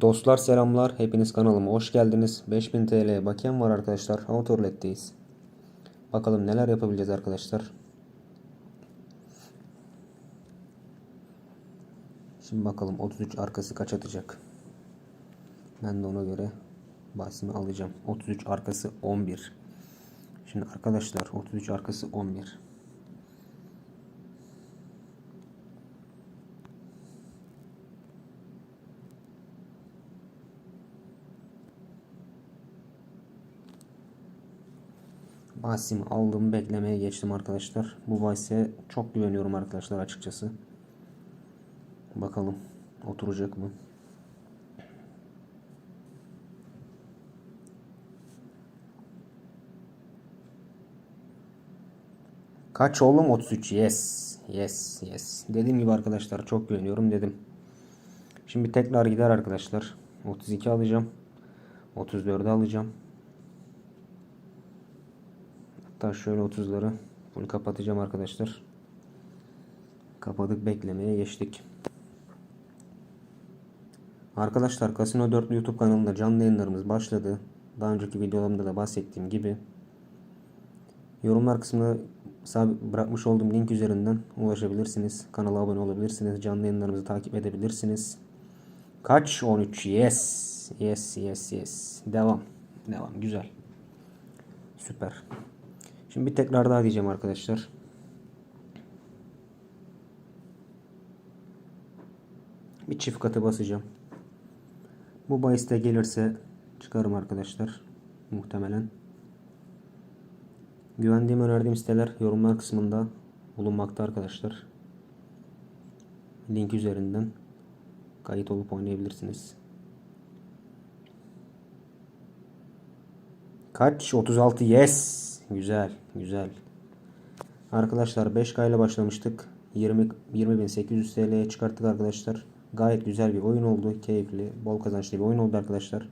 Dostlar selamlar. Hepiniz kanalıma hoş geldiniz. 5000 TL bakiyem var arkadaşlar. Autorouletteyiz. Bakalım neler yapabileceğiz arkadaşlar. Şimdi bakalım 33 arkası kaç atacak. Ben de ona göre bahsimi alacağım. 33 arkası 11. Şimdi arkadaşlar 33 arkası 11. Bahsimi aldım beklemeye geçtim arkadaşlar. Bu bahse çok güveniyorum arkadaşlar açıkçası. Bakalım oturacak mı? Kaç oğlum 33 yes yes yes dediğim gibi arkadaşlar çok güveniyorum dedim. Şimdi tekrar gider arkadaşlar 32 alacağım 34'ü alacağım Hatta şöyle 30'ları bunu kapatacağım arkadaşlar. Kapadık beklemeye geçtik. Arkadaşlar Casino 4 YouTube kanalında canlı yayınlarımız başladı. Daha önceki videolarımda da bahsettiğim gibi. Yorumlar kısmına bırakmış olduğum link üzerinden ulaşabilirsiniz. Kanala abone olabilirsiniz. Canlı yayınlarımızı takip edebilirsiniz. Kaç? 13. Yes. Yes, yes, yes. Devam. Devam. Güzel. Süper. Şimdi bir tekrar daha diyeceğim arkadaşlar. Bir çift katı basacağım. Bu bahiste gelirse çıkarım arkadaşlar. Muhtemelen. Güvendiğim önerdiğim siteler yorumlar kısmında bulunmakta arkadaşlar. Link üzerinden kayıt olup oynayabilirsiniz. Kaç? 36. Yes. Güzel. Güzel. Arkadaşlar 5K ile başlamıştık. 20 20.800 TL'ye çıkarttık arkadaşlar. Gayet güzel bir oyun oldu. Keyifli, bol kazançlı bir oyun oldu arkadaşlar.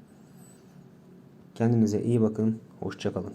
Kendinize iyi bakın. Hoşçakalın.